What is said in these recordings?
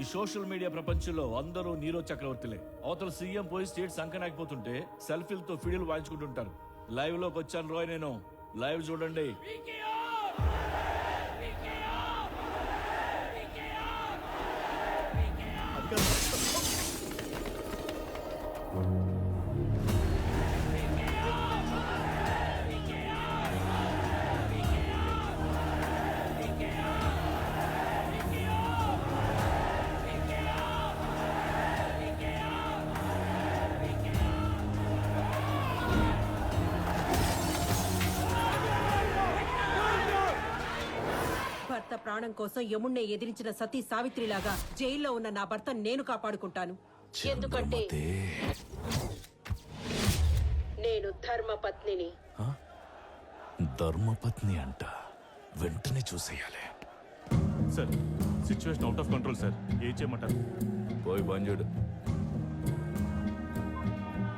ఈ social media ప్రపంచంలో అందరూ నీరో చక్రవర్తిలే. అవతల సీఎం పోయి స్టేట్ సంకనాకపోతుంటే సెల్ఫీలతో ఫీడియోలు వాయించుకుంటుంటారు. లైవ్లోకి వచ్చాను రోయ్ నేను. లైవ్ చూడండి. ప్రాణం కోసం యముణ్ణి ఎదిరించిన సతీ సావిత్రిలాగా జైల్లో ఉన్న నా భర్త నేను కాపాడుకుంటాను. ఎందుకంటే నేను ధర్మపత్నిని. ధర్మపత్ని అంట. వెంటనే చూసేయాలి. Sir situation out of control sir. ఏం చేయమంటారు? పోయి బంజుడు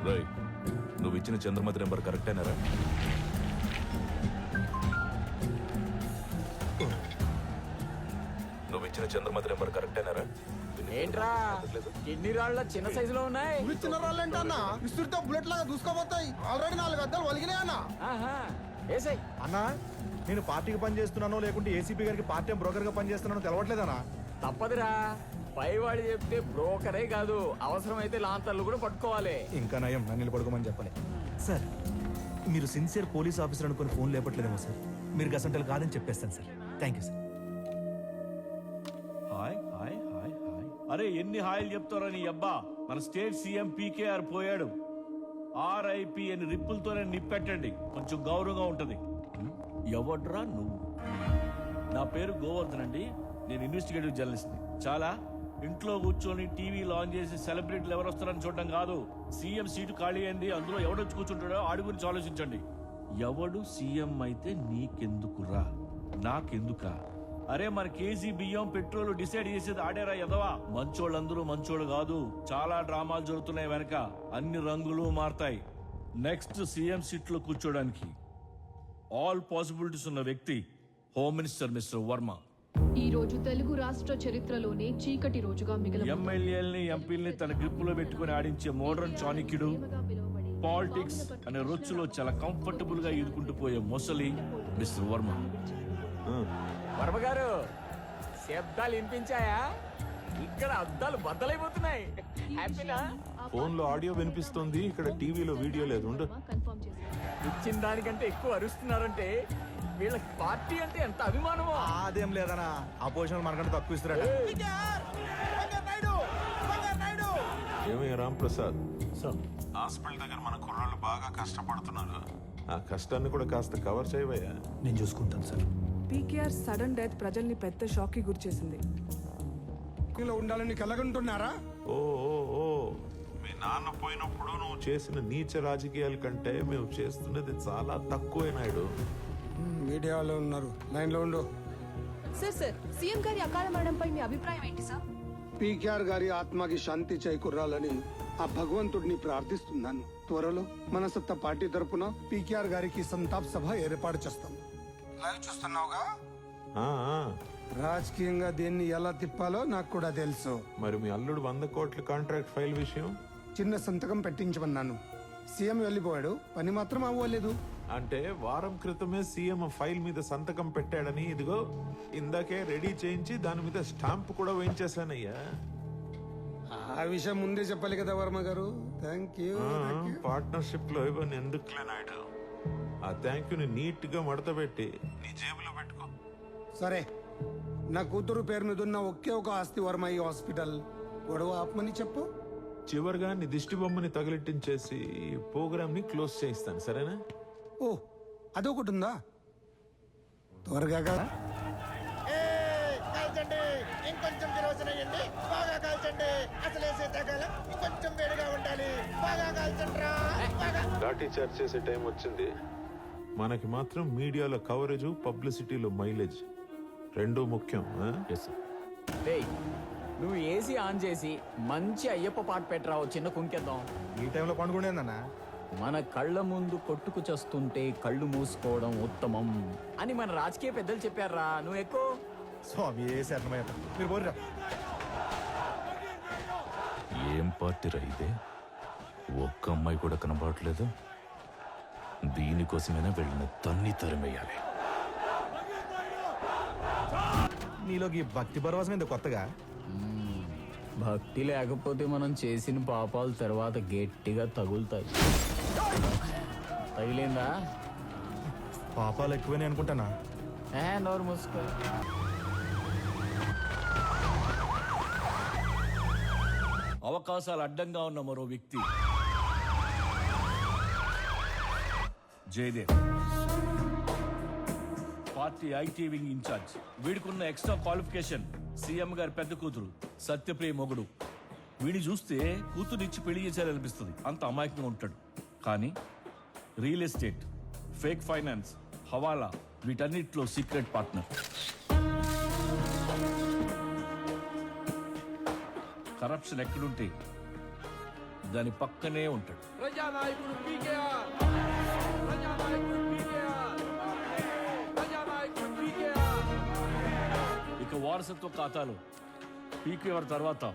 రై నువ్వు ఇచ్చిన చంద్రమతి నెంబర్ కరెక్టేనారా నువ్వు ఇచ్చిన చంద్రమతి నెంబర్ కరెక్టేనారా ఏంట్రా? రాళ్ళ చిన్న సైజులో ఉన్నాయి? ఇవి చిన్న రాళ్ళంటే అన్న ఇస్తుడితో బుల్లెట్ లాగా దూసుకోపోతాయి. ఆల్రెడీ నాలుగు అద్దాలు వలిగినాయి అన్న. ఆహా ఏసై అన్నా నేను పార్టీకి పని చేస్తున్నానో లేకుంటే ఏసీపీ గారికి పార్టీ బ్రోకర్గా పని చేస్తున్నానో తెలవట్లేదన్నా. తప్పదురా. పైవాడు చెప్తే బ్రోకరే కాదు. అవసరమైతే లాంతర్లు కూడా పట్టుకోవాలి. ఇంకా నయం. నన్ను పడుకోమని చెప్పలే. సార్ మీరు సిన్సియర్ పోలీస్ ఆఫీసర్ అనుకుని ఫోన్ లేపట్లేదేమో సార్. మీరు గసంటలు కాదని చెప్పేస్తాను sir. Thank you sir. Hi hi hi hi. అరే ఎన్ని హాయిలు చెప్తారో నీ అబ్బా? మన స్టేట్ సీఎం పీకేఆర్ పోయాడు. ఆర్ఐపి అని రిప్పులతోనే నిప్పెట్టండి. కొంచెం గౌరవంగా ఉంటది. ఎవడ్రా నువ్వు? నా పేరు గోవర్ధన్ అండి. నేను ఇన్వెస్టిగేటివ్ జర్నలిస్ట్ చాలా ఇంట్లో కూర్చొని టీవీ ఆన్ చేసి సెలబ్రిటీలు ఎవరు వస్తారని చూడడం కాదు. సీఎం సీటు ఖాళీ అయింది. అందులో ఎవడొచ్చి కూర్చుంటాడో ఆడి గురించి ఆలోచించండి. ఎవడు సీఎం అయితే నీకెందుకురా? నాకెందుకా? అరే మన కేజీ బియ్యం పెట్రోల్ డిసైడ్ చేసేది ఆడేరా ఎదవా మంచోళ్ళందరూ మంచోళ్ళు కాదు. చాలా డ్రామాలు జరుగుతున్నాయి వెనక. అన్ని రంగులు మారతాయి. నెక్స్ట్ సీఎం సీట్లో కూర్చోడానికి. ఆల్ పాసిబిలిటీస్ ఉన్న వ్యక్తి హోమ్ మినిస్టర్ మిస్టర్ వర్మ ఈ రోజు తెలుగు రాష్ట్ర చరిత్రలోనే చీకటి రోజుగా మిగిలిన ఎమ్మెల్యేలని ఎంపీల్ని తన గ్రిప్పులో పెట్టుకుని ఆడించే మోడర్న్ చాణక్యుడు పాలిటిక్స్ అనే రొచ్చులో చాలా కంఫర్టబుల్గా ఈదుకుంటూ పోయే మొసలి మిస్టర్ వర్మ వర్మ గారు శబ్దాలు వినిపించాయా? ఇక్కడ అద్దాలు బద్దలైపోతున్నాయి. హ్యాపీనా ఫోన్లో ఆడియో వినిపిస్తుంది ఇక్కడ టీవీలో వీడియో లేదు ఉండు. ఇచ్చిన దానికంటే ఎక్కువ అరుస్తున్నారంటే వీళ్ళకి పార్టీ అంటే ఎంత అభిమానమో. అదేం లేదన్నా. అపోజిషన్ మనకంటే తక్కువ ఏమయ్య రామ్ ప్రసాద్ హాస్పిటల్ దగ్గర మన కుర్రాళ్ళు బాగా కష్టపడుతున్నారు. ఆ కష్టాన్ని కూడా కాస్త కవర్ చేయవయ్యా. నేను చూసుకుంటాను సార్. పీకేఆర్ సడన్ డెత్ ప్రజల్ని పెద్ద షాక్కి గురిచేసింది. ఇలా ఉండాలని కలగంటున్నారా? ఓ ఓ ఓ. మీ నాన్న పోయినప్పుడు నువ్వు చేసిన నీచ రాజకీయాల కంటే మేము చేస్తున్నది చాలా తక్కువే నాయుడు. మీడియాలో ఉన్నారు. లైన్లో ఉండు. సార్ సార్ సీఎం గారి అకాల మరణంపై మీ అభిప్రాయం ఏంటి సార్? పీకేఆర్ గారి ఆత్మకి శాంతి చేకూరాలని ఆ భగవంతుడిని ప్రార్థిస్తున్నాను. త్వరలో మన సత్త పార్టీ తరపున పీకేఆర్ గారికి సంతాప్ సభ ఏర్పాటు చేస్తాం. లైవ్ చూస్తున్నావుగా? ఆ, ఆ. రాజకీయంగా దీన్ని ఎలా తిప్పాలో నాకు కూడా తెలుసు. మరి మీ అల్లుడు వంద కోట్ల కాంట్రాక్ట్ ఫైల్ విషయం? చిన్న సంతకం పెట్టించమన్నాను. సీఎం వెళ్ళిపోయాడు. పని మాత్రం అవ్వలేదు. అంటే వారం క్రితమే సీఎం ఫైల్ మీద సంతకం పెట్టాడని ఇదిగో ఇందాకే రెడీ చేయించి దాని మీద స్టాంప్ కూడా వేయించేశానయ్యా. ఆ విషయం ముందే చెప్పాలి కదా వర్మ గారు. థ్యాంక్ యూ పార్ట్నర్షిప్లో ఇవన్నీ ఎందుకులే నాయుడు? ఆ థ్యాంక్ని నీట్గా మడత పెట్టి నీ జేబులో పెట్టుకో. సరే. నా కూతురు పేరు మీద ఉన్న ఒకే ఒక ఆస్తి వర్మ ఈ హాస్పిటల్. గొడవ ఆపమని చెప్పు. చివరిగా నీ దిష్టి బొమ్మని తగిలిట్టించేసి ప్రోగ్రామ్ని క్లోజ్ చేయిస్తాను సరేనా? ఓ అదొకటి ఉందా? త్వరగా కా- కాల్చండి. ఇంకొంచెం కిరోసిన వేయండి బాగా కాల్చండి. అసలు తగల ఇంకొంచెం వేడిగా ఉండాలి. బాగా కాల్చండి బాగా. లాఠీ చార్జ్ చేసే టైం వచ్చింది. మనకి మాత్రం మీడియాలో కవరేజ్ పబ్లిసిటీలో మైలేజ్. రెండూ ముఖ్యం ఆ? రేయ్ నువ్వు ఏసీ ఆన్ చేసి మంచి అయ్యప్ప పాట పెట్టరా ఓ చిన్న కుంకెద్దాం. ఈ టైంలో పండుకునేందన్నా మన కళ్ళ ముందు కొట్టుకు చస్తుంటే కళ్ళు మూసుకోవడం ఉత్తమం అని మన రాజకీయ పెద్దలు చెప్పారా నువ్వు ఎక్కువ స్వామి ఏ శరణమయ్య మీరు పోరిరా ఏం పార్టీ రా ఇదే? ఒక్క అమ్మాయి కూడా కనబడట్లేదు. దీనికోసమైనా వెళ్ళిన తన్ని తరిమేయాలి. నీలోకి ఈ భక్తి పరవశం ఏందో కొత్తగా? భక్తి లేకపోతే మనం చేసిన పాపాలు తర్వాత గట్టిగా తగులుతాయి. తగిలిందా? పాపాలు ఎక్కువనే అనుకుంటానా? ఏ నోరు మూసుకో. అవకాశాలు అడ్డంగా ఉన్న మరో వ్యక్తి. Jaidev. Party IT wing incharge. వీడికున్న extra qualification CM గారి పెద్ద కూతురు సత్యప్రియ మొగుడు. వీడిని చూస్తే కూతురిచ్చి పెళ్ళి చేశారనిపిస్తుంది. అంత అమాయకంగా ఉంటాడు. కానీ రియల్ ఎస్టేట్ ఫేక్ ఫైనాన్స్ హవాలా వీటన్నిటిలో సీక్రెట్ పార్ట్నర్. కరప్షన్ ఎక్కడుంటే దాని పక్కనే ఉంటాడు. ఇక వారసత్వ ఖాతాలో. పీకేఆర్ తర్వాత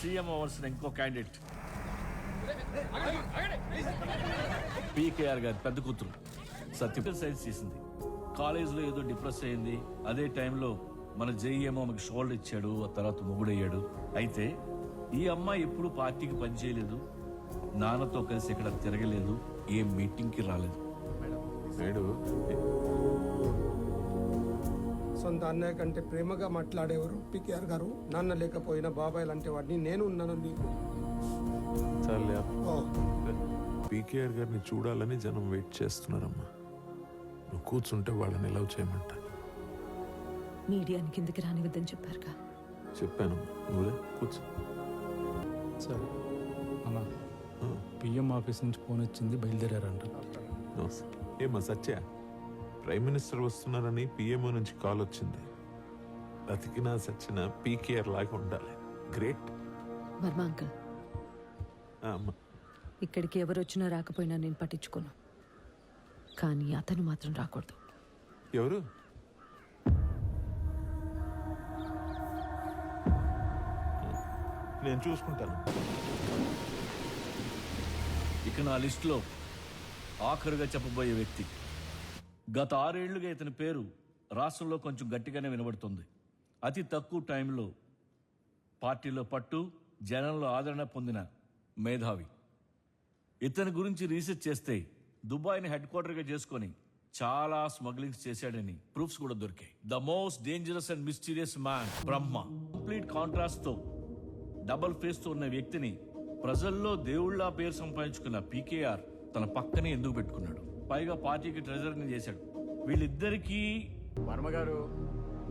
సీఎం అవ్వాల్సిన ఇంకో క్యాండిడేట్. పీకేఆర్ గారి పెద్ద కూతురు. సత్య సైన్స్ చేసింది. కాలేజీలో ఏదో డిప్రెస్ అయింది. అదే టైంలో మన జేఈఏమో ఆమెకు షోల్డర్ ఇచ్చాడు ఆ తర్వాత మొగుడయ్యాడు. అయితే ఈ అమ్మాయి ఎప్పుడు పార్టీకి పనిచేయలేదు నాన్నతో కలిసి ఇక్కడ తిరగలేదు. ఏ మీటింగ్కి రాలేదు. సొంత అన్నయ్య కంటే ప్రేమగా మాట్లాడేవారు పికేఆర్ గారు. నాన్న లేకపోయినా బాబాయ్ లాంటి వాడిని నేను ఉన్నాను నీకు. చాలే ఓ. పీకేఆర్ గారిని చూడాలని జనం వెయిట్ చేస్తున్నారమ్మా. నువ్వు కూర్చుంటే వాళ్ళని ఎలా చేయమంట. మీడియాని కిందకి రానివద్దని చెప్పారుగా. చెప్పానమ్మా నువ్వే కూర్చో. సార్ అన్న పిఎం ఆఫీస్ నుంచి ఫోన్ వచ్చింది బయలుదేరారంట. ఏమ్మా సత్య? ప్రైమ్ మినిస్టర్ వస్తున్నారని పిఎంఓ నుంచి కాల్ వచ్చింది. బతికినా సచ్చిన పీకేఆర్ లాగా ఉండాలి. గ్రేట్. వర్మ అంకుల్. అమ్మా. ఇక్కడికి ఎవరు వచ్చినా రాకపోయినా నేను పట్టించుకోను. కానీ అతను మాత్రం రాకూడదు. ఎవరు? నేను చూసుకుంటాను. ఇక నా లిస్టులో ఆఖరుగా చెప్పబోయే వ్యక్తి. గత ఆరేళ్ళుగా ఇతని పేరు రాష్ట్రంలో కొంచెం గట్టిగానే వినబడుతుంది. అతి తక్కువ టైంలో పార్టీలో పట్టు జనంలో ఆదరణ పొందిన మేధావి. ఇతని గురించి రీసెర్చ్ చేస్తే దుబాయ్ని హెడ్ క్వార్టర్గా చేసుకొని చాలా స్మగ్లింగ్స్ చేశాడని ప్రూఫ్స్ కూడా దొరికాయి. The most dangerous and mysterious man Brahma. Complete కాంట్రాస్ట్తో double ఫేస్తో ఉన్న వ్యక్తిని ప్రజల్లో దేవుళ్ళ పేరు సంపాదించుకున్న పీకేఆర్ తన పక్కనే ఎందుకు పెట్టుకున్నాడు? పైగా పార్టీకి ట్రెజర్ని చేశాడు. వీళ్ళిద్దరికీ వర్మ గారు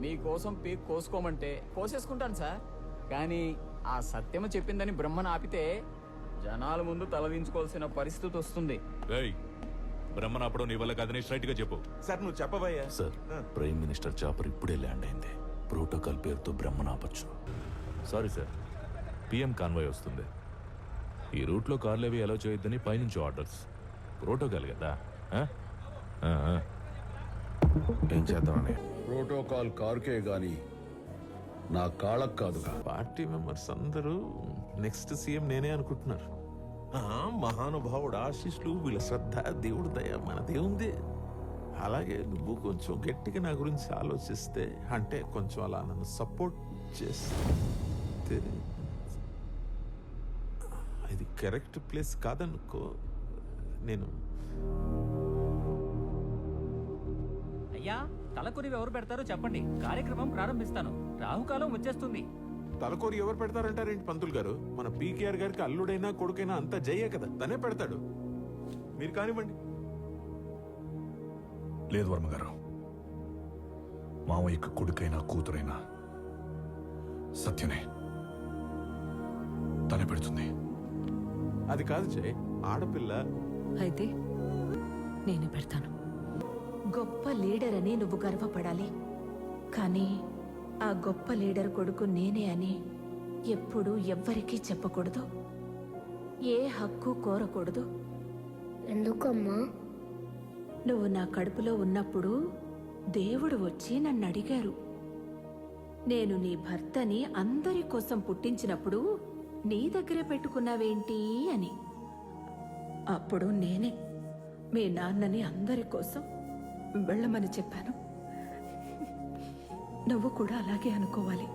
మీకోసం పీక్ కోసుకోమంటే కోసేసుకుంటాను సార్. కానీ ఆ సత్యమ చెప్పిందని బ్రహ్మను ఆపితే జనాల ముందు తలదించుకోవాల్సిన పరిస్థితి వస్తుంది. రేయ్ బ్రహ్మనాపడం నీ వల్ల కాదని స్ట్రైట్గా చెప్పు. సార్ నువ్వు చెప్పబోయా. సార్ ప్రైమ్ మినిస్టర్ చాపర్ ఇప్పుడే ల్యాండ్ అయింది. ప్రోటోకాల్ పేరుతో బ్రహ్మనాపచ్చు సారీ సార్ పిఎం కాన్వాయ్ వస్తుంది. ఈ రూట్లో కార్లు అవి అలౌ చేయొద్దని పైనుంచి ఆర్డర్స్ ప్రోటోకాల్ కదా? ఆ? ఆ, ఆ. ఏం చేద్దామని ప్రోటోకాల్ కారుకే గాని నా కాళ్ళకు కాదుగా పార్టీ మెంబర్స్ అందరూ నెక్స్ట్ సీఎం నేనే అనుకుంటున్నారు. ఆ, మహానుభావుడు ఆశీస్సులు వీళ్ళ శ్రద్ధ దేవుడు దయ మనదే ఉంది అలాగే నువ్వు కొంచెం గట్టిగా నా గురించి ఆలోచిస్తే అంటే కొంచెం అలా నన్ను సపోర్ట్ చేస్తే కరెక్ట్ ప్లేస్ కాదనుకో నేను అయ్యా తలకొరివి ఎవరు పెడతారో చెప్పండి. కార్యక్రమం ప్రారంభిస్తాను. రాహుకాలం వచ్చేస్తుంది. తలకోరి ఎవరు పెడతారంటారేంటి పంతులు గారు? మన పీకేఆర్ గారికి అల్లుడైనా కొడుకైనా అంతా జయ్యే కదా తనే పెడతాడు. మీరు కానివ్వండి. లేదు వర్మ గారు. మామయ్యకు కొడుకైనా కూతురైనా సత్యనే తనే పెడుతుంది. అది కాదు జయ్ ఆడపిల్ల. అయితే నేనే పెడతాను. గొప్ప లీడర్ అని నువ్వు గర్వపడాలి. కానీ ఆ గొప్ప లీడర్ కొడుకు నేనే అని ఎప్పుడు ఎవ్వరికీ చెప్పకూడదు. ఏ హక్కు కోరకూడదు. ఎందుకమ్మా? నువ్వు నా కడుపులో ఉన్నప్పుడు దేవుడు వచ్చి నన్ను అడిగారు. నేను నీ భర్తని అందరి కోసం పుట్టించినప్పుడు నీ దగ్గరే పెట్టుకున్నావేంటి అని. అప్పుడు నేనే మీ నాన్నని అందరి కోసం వెళ్ళమని చెప్పాను. నువ్వు కూడా అలాగే అనుకోవాలి.